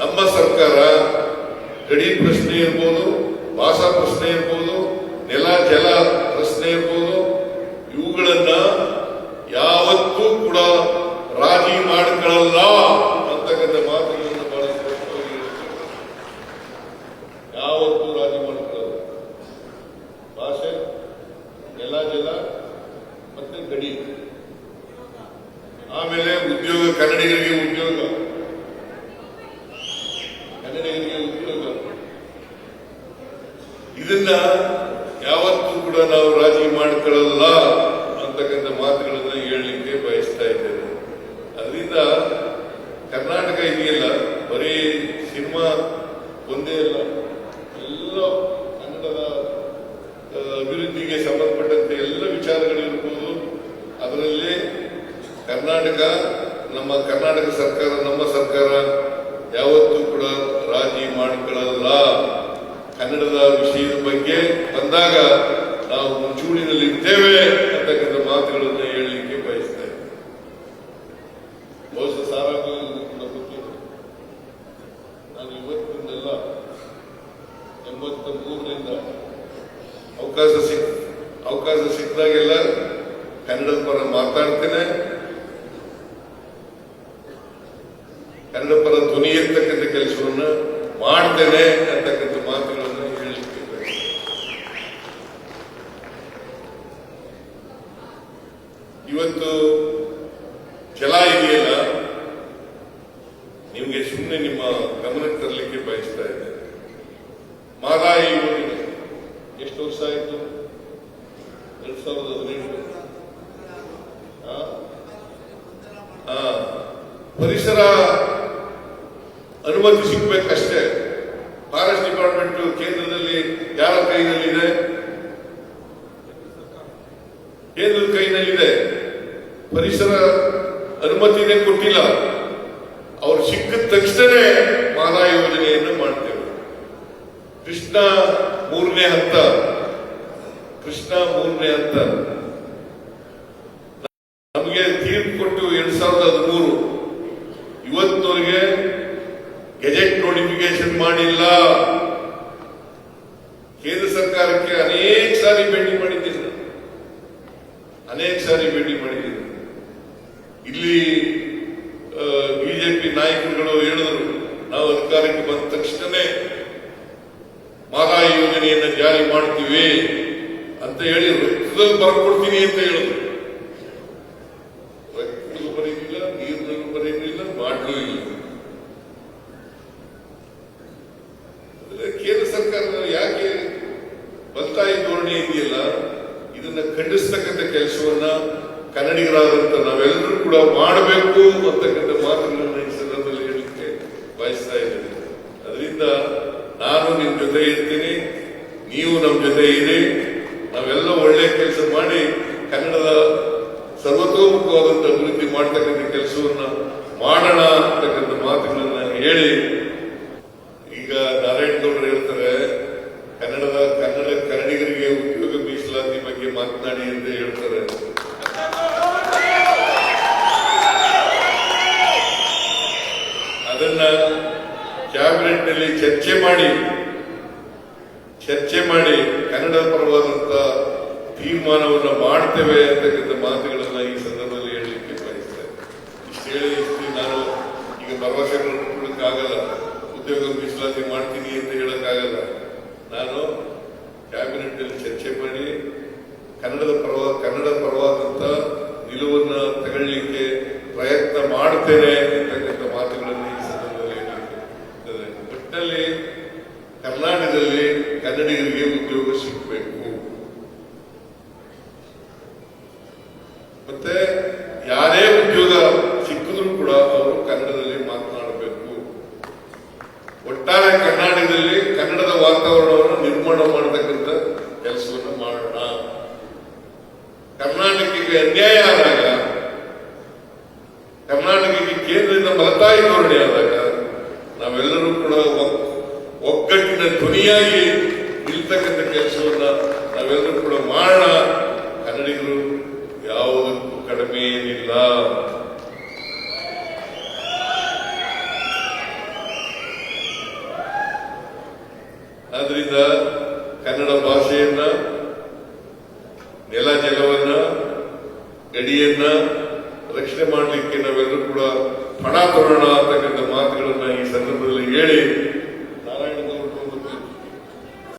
ನಮ್ಮ ಸರ್ಕಾರ ಗಡಿ ಪ್ರಶ್ನೆ ಇರ್ಬೋದು, ಭಾಷಾ ಪ್ರಶ್ನೆ ಇರ್ಬೋದು, ನೆಲ, ಜಲ ಪ್ರಶ್ನೆ ಇರ್ಬೋದು, ಇವುಗಳನ್ನ ಯಾವತ್ತೂ ಕೂಡ ರಾಜಿ ಮಾಡಿಕೊಳ್ಳಲ್ಲ ಅಂತಕ್ಕಂಥ ಮಾತುಗಳನ್ನು ಬಹಳ. ಯಾವತ್ತೂ ರಾಜಿ ಮಾಡಿಕೊಳ್ಳಲ್ಲ. ಭಾಷೆ, ನೆಲ, ಜಲ ಮತ್ತೆ ಗಡಿ. ಆಮೇಲೆ ಉದ್ಯೋಗ, ಕನ್ನಡಿಗರಿಗೆ ಉದ್ಯೋಗ. ಇದನ್ನ ಯಾವತ್ತೂ ಕೂಡ ನಾವು ರಾಜಿ ಮಾಡ್ಕೊಳ್ಳಲ್ಲ ಅಂತಕ್ಕಂಥ ಮಾತುಗಳನ್ನ ಹೇಳಲಿಕ್ಕೆ ಬಯಸ್ತಾ ಇದ್ದೇನೆ. ಅದರಿಂದ ಕರ್ನಾಟಕ ಇದೆಯಲ್ಲ, ಬರೀ ಸಿನಿಮಾ ಒಂದೇ ಅಲ್ಲ, ಎಲ್ಲ ಕನ್ನಡದ ಅಭಿವೃದ್ಧಿಗೆ ಸಂಬಂಧಪಟ್ಟಂತೆ ಎಲ್ಲ ವಿಚಾರಗಳಿರ್ಬೋದು ಅದರಲ್ಲಿ ಕರ್ನಾಟಕ, ನಮ್ಮ ಕರ್ನಾಟಕ ಸರ್ಕಾರ, ನಮ್ಮ ಸರ್ಕಾರ ಯಾವತ್ತೂ ಕೂಡ ರಾಜಿ ಮಾಡಿಕೊಳ್ಳಲ್ಲ ಕನ್ನಡದ ವಿಷಯದ ಬಗ್ಗೆ ಬಂದಾಗ ನಾವು ಮುಂಚೂಣಿನಲ್ಲಿ ಇದ್ದೇವೆ ಅಂತಕ್ಕಂಥ ಮಾತುಗಳನ್ನು ಹೇಳಲಿಕ್ಕೆ ಬಯಸ್ತಾ ಇದ್ದೇವೆ ಬಹುಶಃ ಕೂಡ ನಾನು ಇವತ್ತಿನಲ್ಲ ಎಂಬತ್ತ ಮೂರರಿಂದ ಅವಕಾಶ ಸಿಕ್, ಅವಕಾಶ ಸಿಕ್ಕಿದಾಗೆಲ್ಲ ಕನ್ನಡದ ಪರ ಮಾತಾಡ್ತೇನೆ. ಕನ್ನಡ ಪರ ಧ್ವನಿ ಇರ್ತಕ್ಕಂಥ ಕೆಲಸವನ್ನು ಮಾಡ್ತೇನೆ ಅಂತಕ್ಕಂಥ ಮಾತುಗಳನ್ನು ಹೇಳಲಿಕ್ಕೆ ಬಯಸ್ತೇನೆ. ಇವತ್ತು ಛಲ ಇದೆಯಲ್ಲ ನಿಮಗೆ ಸುಮ್ಮನೆ ನಿಮ್ಮ ಗಮನಕ್ಕೆ ತರಲಿಕ್ಕೆ ಬಯಸ್ತಾ ಇದ್ದೇನೆ. ಮಾದಾಯಿ ಯೋಜನೆ ಎಷ್ಟು ವರ್ಷ ಆಯಿತು? ಎರಡ್ ಸಾವಿರದ ಹದಿನೆಂಟು. ಪರಿಸರ ಅನುಮತಿ ಸಿಗ್ಬೇಕಷ್ಟೇ. ಫಾರೆಸ್ಟ್ ಡಿಪಾರ್ಟ್ಮೆಂಟ್ ಕೇಂದ್ರದಲ್ಲಿ ಯಾರ ಕೈನಲ್ಲಿದೆ? ಕೇಂದ್ರದ ಕೈನಲ್ಲಿದೆ. ಪರಿಸರ ಅನುಮತಿನೇ ಕೊಟ್ಟಿಲ್ಲ. ಅವ್ರು ಸಿಕ್ಕ ತಕ್ಷಣವೇ ಮಾಲಾ ಯೋಜನೆಯನ್ನು ಮಾಡ್ತೇವೆ. ಕೃಷ್ಣ ಮೂರನೇ ಹಂತ. ಕೃಷ್ಣ ಮೂರನೇ ಹಂತ. ನಮಗೆ ತೀರ್ಪು ಕೊಟ್ಟು ಎರಡ್ ಸಾವಿರದ ಹದಿಮೂರು. ಇವತ್ತವರೆಗೆ ಗೆಜೆಟ್ ನೋಟಿಫಿಕೇಶನ್ ಮಾಡಿಲ್ಲ. ಕೇಂದ್ರ ಸರ್ಕಾರಕ್ಕೆ ಅನೇಕ ಸಾರಿ ಭೇಟಿ ಮಾಡಿದ್ದೀನಿ. ಅನೇಕ ಸಾರಿ ಭೇಟಿ ಮಾಡಿದ್ದೀನಿ. ಇಲ್ಲಿ ಬಿಜೆಪಿ ನಾಯಕರುಗಳು ಹೇಳಿದರು, ನಾವು ಅಧಿಕಾರಕ್ಕೆ ಬಂದ ತಕ್ಷಣನೇ ಮಾದಾಯಿ ಯೋಜನೆಯನ್ನು ಜಾರಿ ಮಾಡ್ತೀವಿ ಅಂತ ಹೇಳಿ ರಕ್ತದಲ್ಲಿ ಬರ್ಕೊಡ್ತೀನಿ ಅಂತ ಹೇಳಿದ್ರು. ರಕ್ತದಲ್ಲೂ ಬರೆಯಲಿಲ್ಲ ನೀರಿನಲ್ಲೂ ಬರೆಯಲಿಲ್ಲ ಮಾಡಲೂ ಇಲ್ಲ. ಕೇಂದ್ರ ಸರ್ಕಾರ ಯಾಕೆ ಬಲ್ತಾಯಿ ಧೋರಣೆ ಇದೆಯಲ್ಲ? ಇದನ್ನ ಖಂಡಿಸ್ತಕ್ಕಂಥ ಕೆಲಸವನ್ನ ಕನ್ನಡಿಗರಾದಂತ ನಾವೆಲ್ಲರೂ ಕೂಡ ಮಾಡಬೇಕು ಅಂತಕ್ಕಂಥ ಮಾತುಗಳನ್ನು ಈ ಸಂದರ್ಭದಲ್ಲಿ ಹೇಳಲಿಕ್ಕೆ ಬಯಸ್ತಾ ಇದ್ದೀನಿ. ಅದರಿಂದ ನಾನು ನಿಮ್ಮ ಜೊತೆ ಇರ್ತೀನಿ, ನೀವು ನಮ್ಮ ಜೊತೆ ಇರಿ, ನಾವೆಲ್ಲ ಒಳ್ಳೆ ಕೆಲಸ ಮಾಡಿ ಕನ್ನಡದ ಸರ್ವತೋಮುಖವಾದಂತ ಅಭಿವೃದ್ಧಿ ಮಾಡ್ತಕ್ಕಂಥ ಕೆಲಸವನ್ನ ಮಾಡೋಣ ಅಂತಕ್ಕಂಥ ಮಾತುಗಳನ್ನ ಹೇಳಿ ಈಗ ನಾರಾಯಣ ಗೌಡರು ಹೇಳ್ತಾರೆ ಕನ್ನಡದ ಕನ್ನಡ ಕನ್ನಡಿಗರಿಗೆ ಉದ್ಯೋಗ ಮೀಸಲಾತಿ ಬಗ್ಗೆ ಮಾತನಾಡಿ ಅಂತ ಹೇಳ್ತಾರೆ ಅದನ್ನ ಕ್ಯಾಬಿನೆಟ್ನಲ್ಲಿ ಚರ್ಚೆ ಮಾಡಿ ಚರ್ಚೆ ಮಾಡಿ ಕನ್ನಡ ಪರವಾದಂತ ತೀರ್ಮಾನವನ್ನು ಮಾಡ್ತೇವೆ ಅಂತಕ್ಕಂಥ ಮಾತುಗಳನ್ನ ಈ ಸಂದರ್ಭದಲ್ಲಿ ಹೇಳಲಿಕ್ಕೆ ಬಯಸ್ತೇನೆ. ಇಷ್ಟು ಹೇಳಿ ನಾನು ಈಗ ಭರವಸೆಗಳನ್ನು ಕೊಡಕ್ಕಾಗಲ್ಲ ಉದ್ಯೋಗ ಮೀಸಲಾತಿ ಮಾಡ್ತೀನಿ ಅಂತ ಹೇಳಕ್ಕಾಗಲ್ಲ. ನಾನು ಕ್ಯಾಬಿನೆಟ್ ಅಲ್ಲಿ ಚರ್ಚೆ ಮಾಡಿ ಕನ್ನಡದ ಪರವಾದ ಕನ್ನಡ ಪರವಾದಂತ ನಿಲುವನ್ನು ತಗೊಳ್ಳಿಕ್ಕೆ ಪ್ರಯತ್ನ ಮಾಡ್ತೇನೆ ಅಂತಕ್ಕಂಥ ಮಾತುಗಳನ್ನು ಈ ಸಂದರ್ಭದಲ್ಲಿ ಹೇಳಲಿಕ್ಕೆ ಇರ್ತದೆ. ಒಟ್ಟಿನಲ್ಲಿ ಕರ್ನಾಟಕದಲ್ಲಿ ಕನ್ನಡಿಗರಿಗೆ ಉದ್ಯೋಗ ಸಿಗಬೇಕು. ಮತ್ತೆ ಯಾರೇ ಉದ್ಯೋಗ ಸಿಕ್ಕಿದ್ರು ಕೂಡ ಅವರು ಕನ್ನಡದಲ್ಲಿ ಮಾತನಾಡಬೇಕು. ಒಟ್ಟಾರೆ ಕರ್ನಾಟಕದಲ್ಲಿ ಕನ್ನಡದ ವಾತಾವರಣವನ್ನು ನಿರ್ಮಾಣ ಮಾಡತಕ್ಕಂಥ ಕೆಲಸವನ್ನು ಮಾಡೋಣ. ಕರ್ನಾಟಕಕ್ಕೆ ಅನ್ಯಾಯ ಆದಾಗ, ಕರ್ನಾಟಕಕ್ಕೆ ಕೇಂದ್ರದಿಂದ ಬಲತಾಯಿ ಧೋರಣೆ ಆದಾಗ, ನಾವೆಲ್ಲರೂ ಕೂಡ ಒಗ್- ಒಗ್ಗಟ್ಟಿನ ಧ್ವನಿಯಾಗಿ ನಿಲ್ತಕ್ಕಂಥ ಕೆಲಸವನ್ನ ನಾವೆಲ್ಲರೂ ಕೂಡ ಮಾಡೋಣ ಕನ್ನಡಿಗರು ಯಾವುದಕ್ಕೂ ಕಡಿಮೆ ಏನಿಲ್ಲ. ಆದ್ರಿಂದ ಕನ್ನಡ ಭಾಷೆಯನ್ನ, ನೆಲ ಜಲವನ್ನ, ಗಡಿಯನ್ನ ರಕ್ಷಣೆ ಮಾಡಲಿಕ್ಕೆ ನಾವೆಲ್ಲರೂ ಕೂಡ ಹಣ ಕೊಡೋಣ ಅಂತಕ್ಕಂಥ ಮಾತುಗಳನ್ನ ಈ ಸಂದರ್ಭದಲ್ಲಿ ಹೇಳಿ